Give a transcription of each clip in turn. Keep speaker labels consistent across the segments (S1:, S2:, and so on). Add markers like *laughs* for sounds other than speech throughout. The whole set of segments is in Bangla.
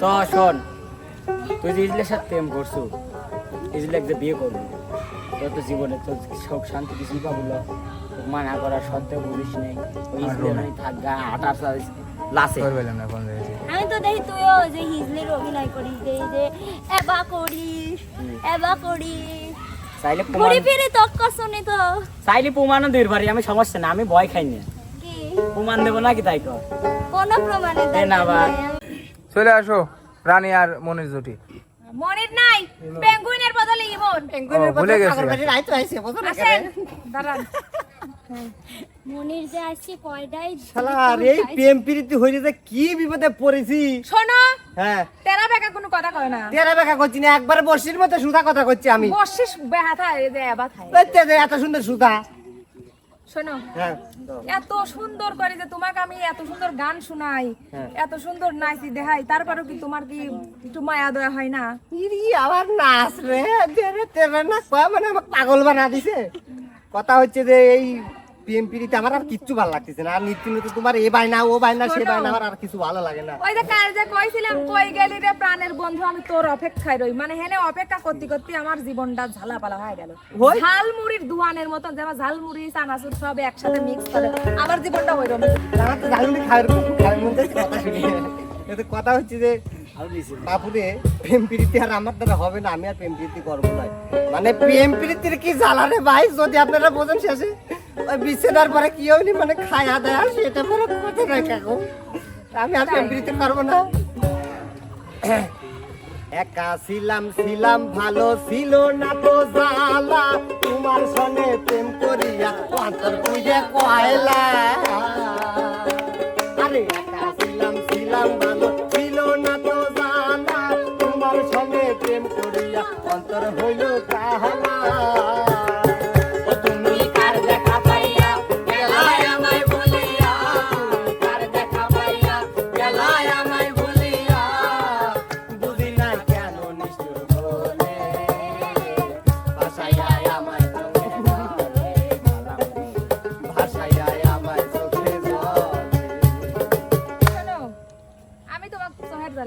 S1: তো শোন তুই যে ইজলের সাথে প্রেম করছ ইজলেক যে বিয়ে করবি। তোর তো জীবনে তোর সুখ শান্তি কিছুই পাবো না। মানা করার সত্ত্বেও বুঝিস নেই ওই ইজলে নাই থাক আটার লাসে।
S2: আমি তো দেখি তুইও যে হিজলির অভিনয় করিস যে যে এবা করিস এবা করিস।
S1: চাইলে
S2: ঘুরি ফিরে তক্ক শুনি তো।
S1: চাইলে প্রমাণও দূর পারি আমি সমস্যা না আমি ভয় খাই না। প্রমাণ দেবো নাকি তাই কর?
S2: কোনো প্রমাণের
S1: দে না।
S2: আমি-
S3: চলে আসো রানী আর মনির জুটি।
S4: মনির নাই পেঙ্গুইনের বদলে ইমন।
S3: ও, ভুলে গেছি।
S4: আসেন দাঁড়ান।
S2: মনির যে আসছে কয়টাই
S5: শালার এই প্রেম প্রীতি হইলে যে কি বিপদে পড়েছি?
S4: শোনো
S5: হ্যাঁ।
S4: তেরা বেকা কোনো কথা কয় না।
S5: তেরা বেকা করছি না একবার বসির মতো সুতা কথা করছি আমি।
S4: যে এবা
S5: এত সুন্দর সুতা
S4: শোনো।
S5: হ্যাঁ।
S4: এত সুন্দর করে যে তোমাকে আমি এত সুন্দর গান শোনাই
S5: হ্যাঁ।
S4: এত সুন্দর নাচি দেখাই তারপরেও কি তোমার কি একটু মায়া দয়া হয় না?
S5: ইরি আবার নাচ রে তেরে রে না কয় মানে আমাকে পাগল বানা দিছে? কথা হচ্ছে যে এই আমার আর কিচ্ছু ভালো লাগতেছে না। আর নিত্য তোমার এ বাইনা ও বাইনা সে বাইনা আমার আর কিছু ভালো লাগে না।
S4: ওই যে কাল যে কইছিলাম কই গেলি রে প্রাণের বন্ধু আমি তোর অপেক্ষায় রই। মানে হেনে অপেক্ষা করতে করতে আমার জীবনটা ঝালাপালা হয়ে গেল।
S5: ওই?
S4: ঝালমুড়ির দুয়ানের মতন যেমন ঝালমুড়ি চানাচুর সব একসাথে মিক্স করে আমার জীবনটা
S5: আমার তো খাওয়ার কথা শুনি কিন্তু কথা হচ্ছে যে বাপুরে প্রেম প্রীতি আর আমার দ্বারা হবে না আমি আর প্রেম প্রীতি করব না মানে প্রেম প্রীতির কি জ্বালা রে ভাই? যদি আপনারা বোঝেন শেষে। ওই বিচ্ছেদার পরে কি হয়নি মানে খায়া দেয়া সেটা পরে কথা নাই কাকু আমি আর পারব করব না। একা ছিলাম ছিলাম ভালো ছিল না তো জালা তোমার সঙ্গে প্রেম করিয়া অন্তর পুজে কয়লা।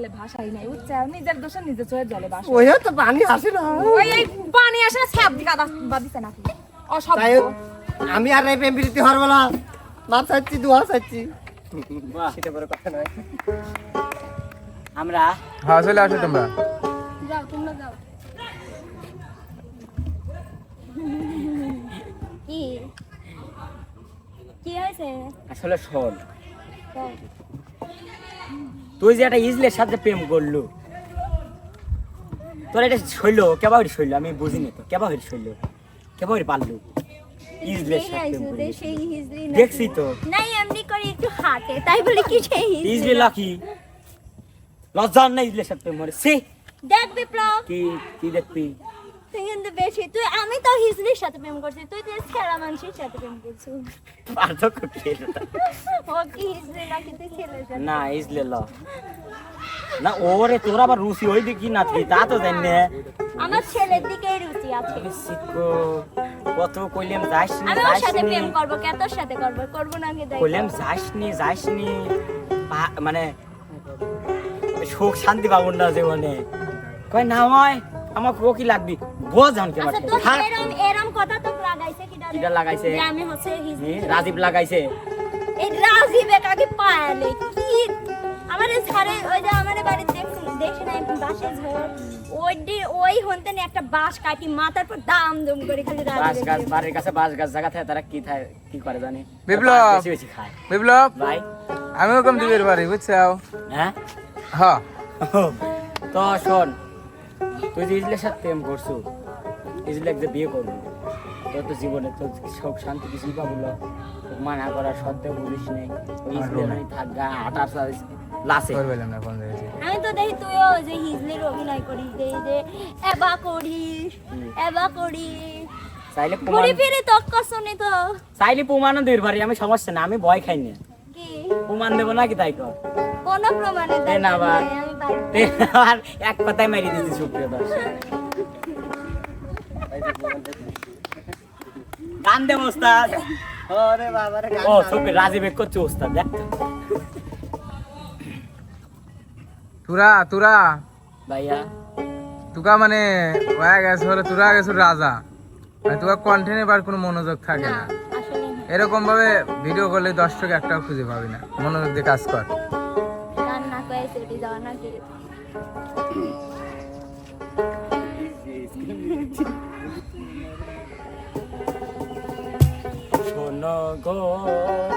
S5: জলে
S4: ভাসাই নাই উচ্চা নিজের দোষে নিজের চোখের জলে ভাসো
S5: ওইও তো পানি আসে না।
S4: ওই এই পানি আসে না ছ্যাপ দিকে বাদিছে নাকি।
S5: তাই আমি আর এই প্রেম প্রীতি হরবো না। মাপ চাচ্ছি দোয়া চাচ্ছি। সেটা বড় কথা নয়।
S1: আমরা
S3: হ্যাঁ চলে আসো তোমরা।
S2: যাও তোমরা যাও। কি? কি হয়েছে?
S1: আসলে শোন। তুই যে একটা ইজলের সাথে প্রেম করলু। তোর এটা শৈল কেবা হইল শৈল আমি বুঝিনি তো কেবা হইল শৈল কেবা হইল পারলু ইজলের সাথে প্রেম করলু। দেখছি তো।
S2: নাই এমনি করে একটু হাঁটে তাই বলে কি সেই
S1: ইজলে লাকি। লজ্জার না ইজলের সাথে প্রেম করে। সে
S2: দেখ বিপ্লব
S1: কি কি দেখবি?
S2: তুই কিন্তু বেশি তুই আমি তো হিজলির সাথে প্রেম করছি। তুই তো খেলা মানুষের সাথে প্রেম করছিস।
S1: পার্থক্য কি
S2: ও কি হিজলি নাকি তুই ছেলে
S1: না ইজলে ল। না ওরে তোর আবার রুচি ওই দেখি না তুই তা তো জানি না।
S2: আমার ছেলের দিকেই রুচি আছে।
S1: কত কইলাম যাস নি
S2: আমি ওর সাথে প্রেম করব কে তোর সাথে করব? করব না কি দেখ
S1: কইলাম যাস নি যাস নি। মানে সুখ শান্তি পাবো না জীবনে। কয় না হয়। আমাকে ও কি লাগবি? বোঝ জান কে
S2: আচ্ছা তোর এরম এরম কথা তো লাগাইছে কি
S1: কিটা লাগাইছে?
S2: আমি হচ্ছে
S1: রাজীব লাগাইছে।
S2: এই রাজীবে কাকে পায়ালে কি? আমার ঘরে ওই যে আমার বাড়ি দেখছি দেখছি না বাসের ঝড় ওই দি- ওই হনতে না একটা বাঁশ কাটি মাথার পর দাম দম করে খালি
S1: বাঁশ গাছ বাড়ির কাছে বাঁশ গাছ জায়গা থাকে তারা কি থাকে কি করে জানি?
S3: বিপ্লব।
S1: বাঁশ বেশি খায়।
S3: বিপ্লব
S1: ভাই।
S3: আমিও কম দিবের বাড়ি বুঝছাও?
S1: হ্যাঁ?
S3: হ্যাঁ
S1: তো শোন তুই যে ইজলের সাথে প্রেম করছ ইজলেক যে বিয়ে করবি তোর তো জীবনে তোর সুখ শান্তি কিছুই পাবো না। মানা করার সত্ত্বেও বুঝিস নেই ইজলে থাক গা আটার লাসে।
S3: দিয়েছি
S2: আমি তো দেখি তুইও যে হিজলির অভিনয় করিস যে যে এবা করিস এবা করিস।
S1: চাইলে
S2: ঘুরি
S1: প্রমাণ
S2: ফিরে তক্ক শুনি তো।
S1: চাইলে প্রমাণও দূর পারি আমি সমস্যা না আমি ভয় খাই না। প্রমাণ দেবো নাকি তাই কর?
S2: কোনো
S1: প্রমাণে না। আর এক কথায় মারি সুপ্রিয় দর্শক। গান দে ওস্তাদ।
S5: ওরে বাবা রে
S1: ও সুপ্রিয় রাজীব এক করছে ওস্তাদ দেখ
S3: তুরা তুরা।
S1: ভাইয়া।
S3: তুকা মানে হয়ে গেছে হলে তুরা গেছে রাজা। মানে তুকা কন্টেন্ট এবার কোনো মনোযোগ থাকে
S2: না
S3: না। এরকম ভাবে ভিডিও করলে দর্শক একটাও খুঁজে পাবি না। মনোযোগ দিয়ে কাজ কর।
S2: রান্না *laughs* করে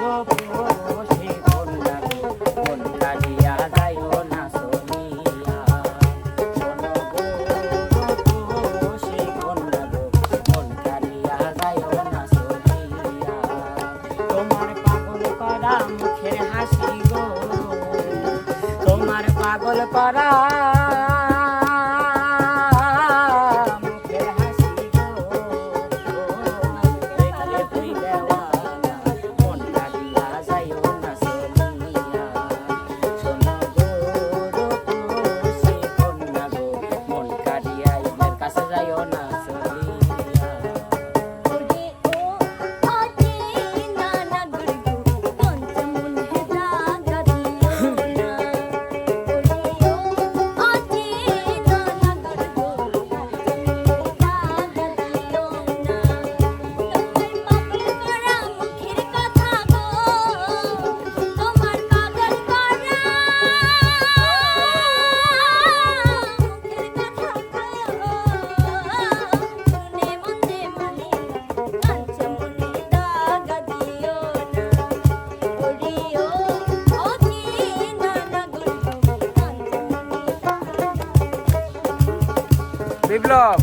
S3: বিপ্লব